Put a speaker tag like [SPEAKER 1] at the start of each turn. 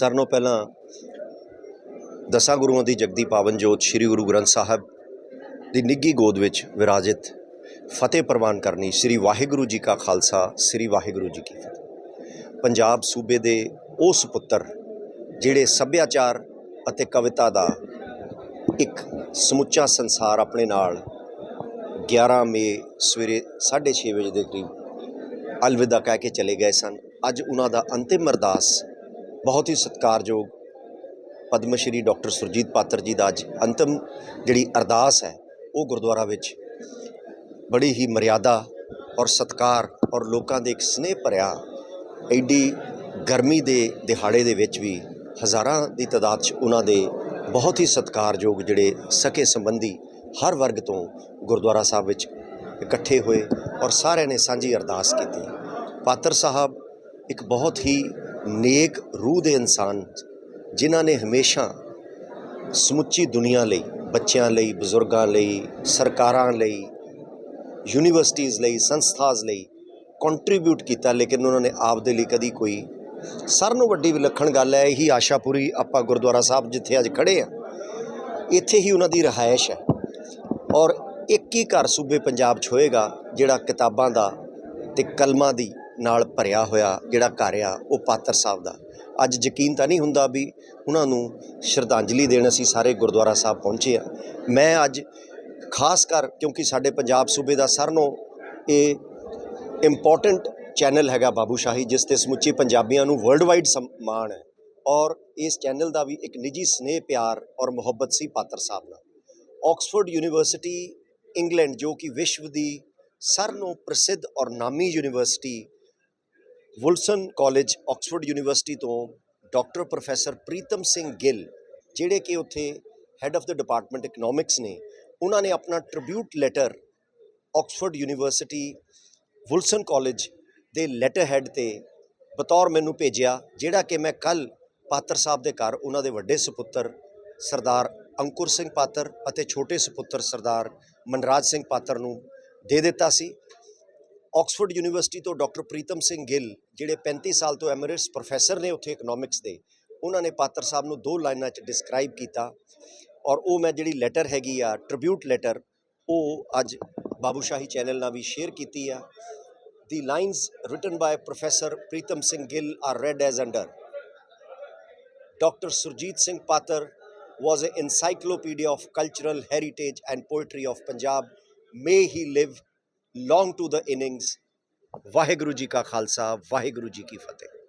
[SPEAKER 1] ਸਾਰਿਆਂ ਨਾਲੋਂ ਪਹਿਲਾਂ ਦਸਾਂ ਗੁਰੂਆਂ ਦੀ ਜਗਦੀ ਪਾਵਨ ਜੋਤ ਸ੍ਰੀ ਗੁਰੂ ਗ੍ਰੰਥ ਸਾਹਿਬ ਦੀ ਨਿੱਗੀ ਗੋਦ ਵਿੱਚ ਵਿਰਾਜਿਤ ਫਤਿਹ ਪ੍ਰਵਾਨ ਕਰਨੀ ਸ੍ਰੀ ਵਾਹਿਗੁਰੂ ਜੀ ਕਾ ਖਾਲਸਾ, ਸ੍ਰੀ ਵਾਹਿਗੁਰੂ ਜੀ ਕੀ ਫਤਿਹ। ਪੰਜਾਬ ਸੂਬੇ ਦੇ ਉਹ ਸੁਪੁੱਤਰ ਜਿਹੜੇ ਸੱਭਿਆਚਾਰ ਅਤੇ ਕਵਿਤਾ ਦਾ ਇੱਕ ਸਮੁੱਚਾ ਸੰਸਾਰ ਆਪਣੇ ਨਾਲ 11 ਮਈ ਸਵੇਰੇ 6:30 ਵਜੇ ਦੇ ਕਰੀਬ ਅਲਵਿਦਾ ਕਹਿ ਕੇ ਚਲੇ ਗਏ ਸਨ। ਅੱਜ ਉਹਨਾਂ ਦਾ ਅੰਤਿਮ ਅਰਦਾਸ ਬਹੁਤ ਹੀ ਸਤਿਕਾਰਯੋਗ ਪਦਮ ਸ਼੍ਰੀ ਡਾਕਟਰ ਸੁਰਜੀਤ ਪਾਤਰ ਜੀ ਦਾ ਅੱਜ ਅੰਤਿਮ ਜਿਹੜੀ ਅਰਦਾਸ ਹੈ, ਉਹ ਗੁਰਦੁਆਰਾ ਵਿੱਚ ਬੜੀ ਹੀ ਮਰਿਆਦਾ ਔਰ ਸਤਕਾਰ ਔਰ ਲੋਕਾਂ ਦੇ ਇੱਕ ਸਨੇਹ ਭਰਿਆ, ਐਡੀ ਗਰਮੀ ਦੇ ਦਿਹਾੜੇ ਦੇ ਵਿੱਚ ਵੀ ਹਜ਼ਾਰਾਂ ਦੀ ਤਾਦਾਦ 'ਚ ਉਹਨਾਂ ਦੇ ਬਹੁਤ ਹੀ ਸਤਿਕਾਰਯੋਗ ਜਿਹੜੇ ਸਕੇ ਸੰਬੰਧੀ ਹਰ ਵਰਗ ਤੋਂ ਗੁਰਦੁਆਰਾ ਸਾਹਿਬ ਵਿੱਚ ਇਕੱਠੇ ਹੋਏ ਔਰ ਸਾਰਿਆਂ ਨੇ ਸਾਂਝੀ ਅਰਦਾਸ ਕੀਤੀ। ਪਾਤਰ ਸਾਹਿਬ ਇੱਕ ਬਹੁਤ ਹੀ ਨੇਕ ਰੂਹ ਦੇ ਇਨਸਾਨ ਜਿਨ੍ਹਾਂ ਨੇ ਹਮੇਸ਼ਾ ਸਮੁੱਚੀ ਦੁਨੀਆ ਲਈ, ਬੱਚਿਆਂ ਲਈ, ਬਜ਼ੁਰਗਾਂ ਲਈ, ਸਰਕਾਰਾਂ ਲਈ ਯੂਨੀਵਰਸਿਟੀਆਂ ਲਈ ਸੰਸਥਾਸ ਲਈ ਕੰਟਰੀਬਿਊਟ ਕੀਤਾ, ਲੇਕਿਨ ਉਹਨਾਂ ਨੇ ਆਪ ਦੇ ਲਈ ਕਦੀ ਕੋਈ ਸਾਰਿਆਂ ਨੂੰ ਵੱਡੀ ਵਿਲੱਖਣ ਗੱਲ ਹੈ, ਇਹੀ ਆਸ਼ਾਪੁਰੀ ਆਪਾਂ ਗੁਰਦੁਆਰਾ ਸਾਹਿਬ ਜਿੱਥੇ ਅੱਜ ਖੜੇ ਆ ਇੱਥੇ ਹੀ ਉਹਨਾਂ ਦੀ ਰਹਾਇਸ਼ ਹੈ। ਔਰ ਇੱਕ ਹੀ ਘਰ ਸੂਬੇ ਪੰਜਾਬ 'ਚ ਹੋਏਗਾ ਜਿਹੜਾ ਕਿਤਾਬਾਂ ਦਾ ਤੇ ਕਲਮਾਂ ਦੀ ਨਾਲ ਭਰਿਆ ਹੋਇਆ ਜਿਹੜਾ ਘਰ ਆ, ਉਹ ਪਾਤਰ ਸਾਹਿਬ ਦਾ। ਅੱਜ ਯਕੀਨ ਤਾਂ ਨਹੀਂ ਹੁੰਦਾ ਵੀ ਉਹਨਾਂ ਨੂੰ ਸ਼ਰਧਾਂਜਲੀ ਦੇਣ ਅਸੀਂ ਸਾਰੇ ਗੁਰਦੁਆਰਾ ਸਾਹਿਬ ਪਹੁੰਚੇ ਆ। ਮੈਂ ਅੱਜ ਖਾਸ ਕਰ, ਕਿਉਂਕਿ ਸਾਡੇ ਪੰਜਾਬ ਸੂਬੇ ਦਾ ਸਰਨੋ, ਇਹ ਇੰਪੋਰਟੈਂਟ ਚੈਨਲ ਹੈਗਾ ਬਾਬੂ ਸ਼ਾਹੀ, ਜਿਸ ਤੇ ਸਮੁੱਚੇ ਪੰਜਾਬੀਆਂ ਨੂੰ ਵਰਲਡ ਵਾਈਡ ਮਾਣ ਹੈ। ਔਰ ਇਸ ਚੈਨਲ ਦਾ ਵੀ ਇੱਕ ਨਿੱਜੀ ਸਨੇਹ, ਪਿਆਰ ਔਰ ਮੁਹੱਬਤ ਸੀ ਪਾਤਰ ਸਾਹਿਬ ਨਾਲ। ਆਕਸਫੋਰਡ ਯੂਨੀਵਰਸਿਟੀ ਇੰਗਲੈਂਡ ਜੋ ਕਿ ਵਿਸ਼ਵ ਦੀ ਸਰਨੋ ਪ੍ਰਸਿੱਧ ਔਰ ਨਾਮੀ university Wolfson college, Oxford university ਤੋਂ ਡਾਕਟਰ ਪ੍ਰੋਫੈਸਰ ਪ੍ਰੀਤਮ ਸਿੰਘ ਗਿੱਲ, ਜਿਹੜੇ ਕਿ ਉੱਥੇ head of the department economics ਨੇ, ਉਹਨਾਂ ਨੇ ਆਪਣਾ tribute letter Oxford university, Wolfson college ਦੇ ਲੈਟਰ ਹੈੱਡ ਤੇ ਬਤੌਰ ਮੈਨੂੰ ਭੇਜਿਆ, ਜਿਹੜਾ ਕਿ ਮੈਂ ਕੱਲ ਪਾਤਰ ਸਾਹਿਬ ਦੇ ਘਰ, ਉਹਨਾਂ ਦੇ ਵੱਡੇ ਸੁਪੁੱਤਰ ਸਰਦਾਰ ਅੰਕੁਰ ਸਿੰਘ ਪਾਤਰ ਅਤੇ ਛੋਟੇ ਸੁਪੁੱਤਰ ਸਰਦਾਰ ਮਨਰਾਜ ਸਿੰਘ ਪਾਤਰ ਨੂੰ ਦੇ ਦਿੱਤਾ ਸੀ। ਆਕਸਫੋਰਡ ਯੂਨੀਵਰਸਿਟੀ ਤੋਂ ਡਾਕਟਰ ਪ੍ਰੀਤਮ ਸਿੰਘ ਗਿੱਲ ਜਿਹੜੇ 35 ਸਾਲ ਤੋਂ ਐਮਰਿਟਸ ਪ੍ਰੋਫੈਸਰ ਨੇ ਉੱਥੇ ਇਕਨੋਮਿਕਸ ਦੇ, ਉਹਨਾਂ ਨੇ ਪਾਤਰ ਸਾਹਿਬ ਨੂੰ ਦੋ ਲਾਈਨਾਂ 'ਚ ਡਿਸਕ੍ਰਾਈਬ ਕੀਤਾ ਔਰ ਉਹ ਮੈਂ ਜਿਹੜੀ ਲੈਟਰ ਹੈਗੀ ਆ ਟ੍ਰਿਬਿਊਟ ਲੈਟਰ ਉਹ ਅੱਜ ਬਾਬੂਸ਼ਾਹੀ ਚੈਨਲ ਨਾਲ ਵੀ ਸ਼ੇਅਰ ਕੀਤੀ ਆ the lines written by professor Pritam Singh Gill are read as under Dr. Surjit Singh Patar was an encyclopedia of cultural heritage and poetry of Punjab. May he live long to the innings. Waheguru ji ਕਾ ਖਾਲਸਾ ਵਾਹਿਗੁਰੂ ਜੀ ਕੀ ਫਤਿਹ